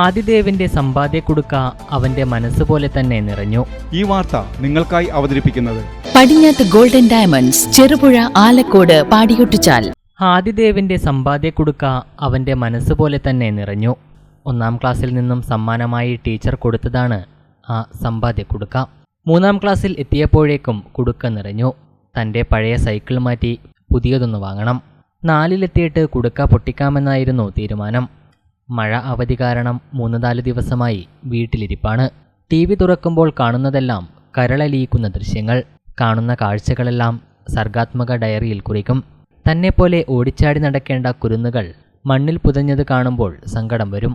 ആദിദേവിന്റെ സമ്പാദ്യ കൊടുക്ക അവന്റെ മനസ്സ് പോലെ തന്നെ നിറഞ്ഞു. ഈ വാർത്ത നിങ്ങൾക്കായി അവതരിപ്പിക്കുന്നത് പടിഞ്ഞാത്ത് ഗോൾഡൻ ഡയമണ്ട്സ് ചെറുപുഴ ആലക്കോട് പാടിയൊട്ടിച്ചാൽ. ആദിദേവിന്റെ സമ്പാദ്യ കൊടുക്ക അവന്റെ മനസ്സ് പോലെ തന്നെ നിറഞ്ഞു. ഒന്നാം ക്ലാസ്സിൽ നിന്നും സമ്മാനമായി ടീച്ചർ കൊടുത്തതാണ് ആ സമ്പാദ്യ കൊടുക്ക. മൂന്നാം ക്ലാസ്സിൽ എത്തിയപ്പോഴേക്കും കുടുക്ക നിറഞ്ഞു. തന്റെ പഴയ സൈക്കിൾ മാറ്റി പുതിയതൊന്ന് വാങ്ങണം. നാലിലെത്തിയിട്ട് കുടുക്ക പൊട്ടിക്കാമെന്നായിരുന്നു തീരുമാനം. മഴ അവധി കാരണം മൂന്ന് നാല് ദിവസമായി വീട്ടിലിരിപ്പാണ്. ടി വി തുറക്കുമ്പോൾ കാണുന്നതെല്ലാം കരളലിയിക്കുന്ന ദൃശ്യങ്ങൾ. കാണുന്ന കാഴ്ചകളെല്ലാം സർഗാത്മക ഡയറിയിൽ കുറിക്കും. തന്നെപ്പോലെ ഓടിച്ചാടി നടക്കേണ്ട കുരുന്നുകൾ മണ്ണിൽ പുതഞ്ഞത് കാണുമ്പോൾ സങ്കടം വരും.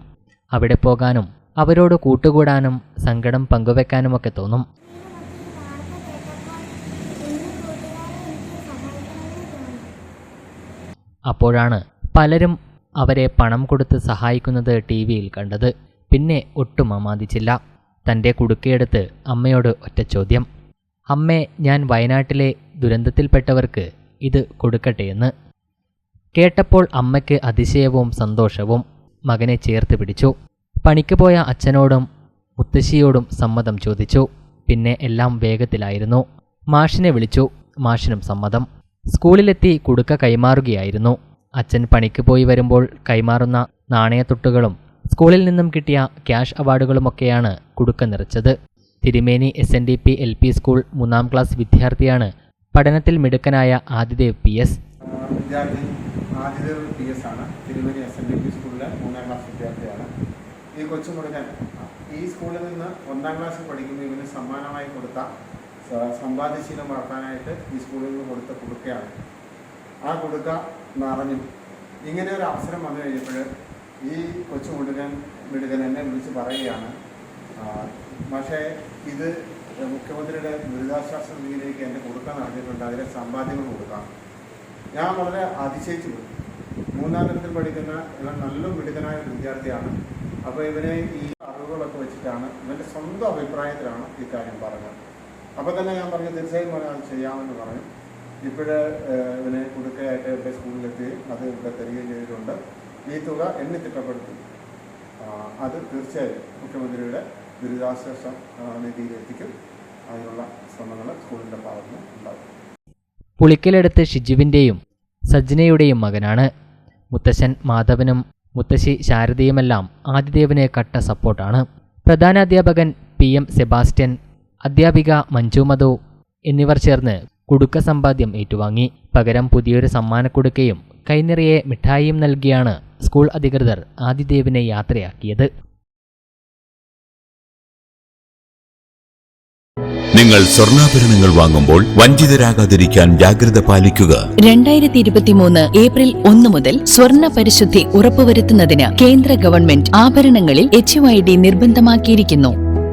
അവിടെ പോകാനും അവരോട് കൂട്ടുകൂടാനും സങ്കടം പങ്കുവെക്കാനുമൊക്കെ തോന്നും. അപ്പോഴാണ് പലരും അവരെ പണം കൊടുത്ത് സഹായിക്കുന്നത് ടി വിയിൽ കണ്ടത്. പിന്നെ ഒട്ടും അമാദിച്ചില്ല തന്റെ കുടുക്കയെടുത്ത് അമ്മയോട് ഒറ്റ ചോദ്യം. അമ്മേ ഞാൻ വയനാട്ടിലെ ദുരന്തത്തിൽപ്പെട്ടവർക്ക് ഇത് കൊടുക്കട്ടെ എന്ന്. കേട്ടപ്പോൾ അമ്മയ്ക്ക് അതിശയവും സന്തോഷവും മകനെ ചേർത്ത് പിടിച്ചു. പണിക്ക് പോയ അച്ഛനോടും മുത്തശ്ശിയോടും സമ്മതം ചോദിച്ചു. പിന്നെ എല്ലാം വേഗത്തിലായിരുന്നു. മാഷിനെ വിളിച്ചു. മാഷിനും സമ്മതം. സ്കൂളിലെത്തി കുടുക്ക കൈമാറുകയായിരുന്നു. അച്ഛൻ പണിക്ക് പോയി വരുമ്പോൾ കൈമാറുന്ന നാണയത്തുട്ടുകളും സ്കൂളിൽ നിന്നും കിട്ടിയ ക്യാഷ് അവാർഡുകളുമൊക്കെയാണ് കുടുക്ക നിറച്ചത്. തിരുമേനി S N D P L P school മൂന്നാം ക്ലാസ് വിദ്യാർത്ഥിയാണ് പഠനത്തിൽ മിടുക്കനായ ആദിദേവ് പി എസ്. വിദ്യാർത്ഥി ആണ്. തിരുമേനി സ്കൂളിലെ മൂന്നാം ക്ലാസ് വിദ്യാർത്ഥിയാണ്. ഈ കൊച്ചു ഈ സ്കൂളിൽ നിന്ന് ഒന്നാം ക്ലാസ്സിൽ പഠിക്കുന്ന ഇവന് സമ്മാനമായി കൊടുത്ത സമ്പാദ്യശീലം വളർത്താനായിട്ട് ഈ സ്കൂളിൽ നിന്ന് കൊടുത്ത കുടുക്കയാണ്. ആ കുടുക്ക നിറഞ്ഞു ഇങ്ങനെ ഒരു അവസരം വന്നു കഴിഞ്ഞപ്പോൾ ഈ കൊച്ചു മുടുകൻ മിടുകൻ എന്നെ വിളിച്ച് പറയുകയാണ് പക്ഷേ ഇത് മുഖ്യമന്ത്രിയുടെ ദുരിതാശ്വാസ നിധിയിലേക്ക് എന്റെ കൊടുക്കാൻ നടന്നിട്ടുണ്ട് അതിലെ സമ്പാദ്യങ്ങൾ കൊടുക്കാം. ഞാൻ വളരെ അതിശയിച്ചു പോയി. മൂന്നാം തരത്തിൽ പഠിക്കുന്ന ഇവൻ നല്ല മിടുക്കനായ ഒരു വിദ്യാർത്ഥിയാണ്. അപ്പോൾ ഇവനെ ഈ അറിവുകളൊക്കെ വെച്ചിട്ടാണ് ഇവന്റെ സ്വന്തം അഭിപ്രായത്തിലാണ് ഈ കാര്യം പറഞ്ഞത്. അപ്പോൾ തന്നെ ഞാൻ പറഞ്ഞു തീർച്ചയായും അത് ചെയ്യാമെന്ന് പറഞ്ഞു. ഇപ്പോഴ് ഇവനെ കുടുക്കയായിട്ട് ഇവിടെ സ്കൂളിലെത്തി അത് ഇവിടെ തരികയും ചെയ്തിട്ടുണ്ട്. ഈ തുക എന്നെ തിട്ടപ്പെടുത്തി. അത് തീർച്ചയായും മുഖ്യമന്ത്രിയുടെ ദുരിതാശ്വാസ നിധിയിലെത്തിക്കും. അതിനുള്ള ശ്രമങ്ങൾ സ്കൂളിന്റെ ഭാഗത്ത് നിന്ന് ഉണ്ടാകും. പുളിക്കലെടുത്ത് ഷിജുവിന്റെയും സജ്ജനയുടെയും മകനാണ്. മുത്തശ്ശൻ മാധവനും മുത്തശ്ശി ശാരദയുമെല്ലാം ആദിദേവിന് കട്ട സപ്പോർട്ടാണ്. പ്രധാനാധ്യാപകൻ പി എം സെബാസ്റ്റ്യൻ അധ്യാപിക മഞ്ജു മധു എന്നിവർ ചേർന്ന് കുടുക്ക സമ്പാദ്യം ഏറ്റുവാങ്ങി. പകരം പുതിയൊരു സമ്മാനക്കുടുക്കയും കൈനിറയെ മിഠായിയും നൽകിയാണ് സ്കൂൾ അധികൃതർ ആദിദേവിനെ യാത്രയാക്കിയത്. നിങ്ങൾ സ്വർണാഭരണങ്ങൾ വാങ്ങുമ്പോൾ വഞ്ചിതരാകാതിരിക്കാൻ ജാഗ്രത പാലിക്കുക. രണ്ടായിരത്തി ഇരുപത്തിമൂന്ന് ഏപ്രിൽ ഒന്ന് മുതൽ സ്വർണ പരിശുദ്ധി ഉറപ്പുവരുത്തുന്നതിന് കേന്ദ്ര ഗവൺമെന്റ് ആഭരണങ്ങളിൽ എച്ച് നിർബന്ധമാക്കിയിരിക്കുന്നു.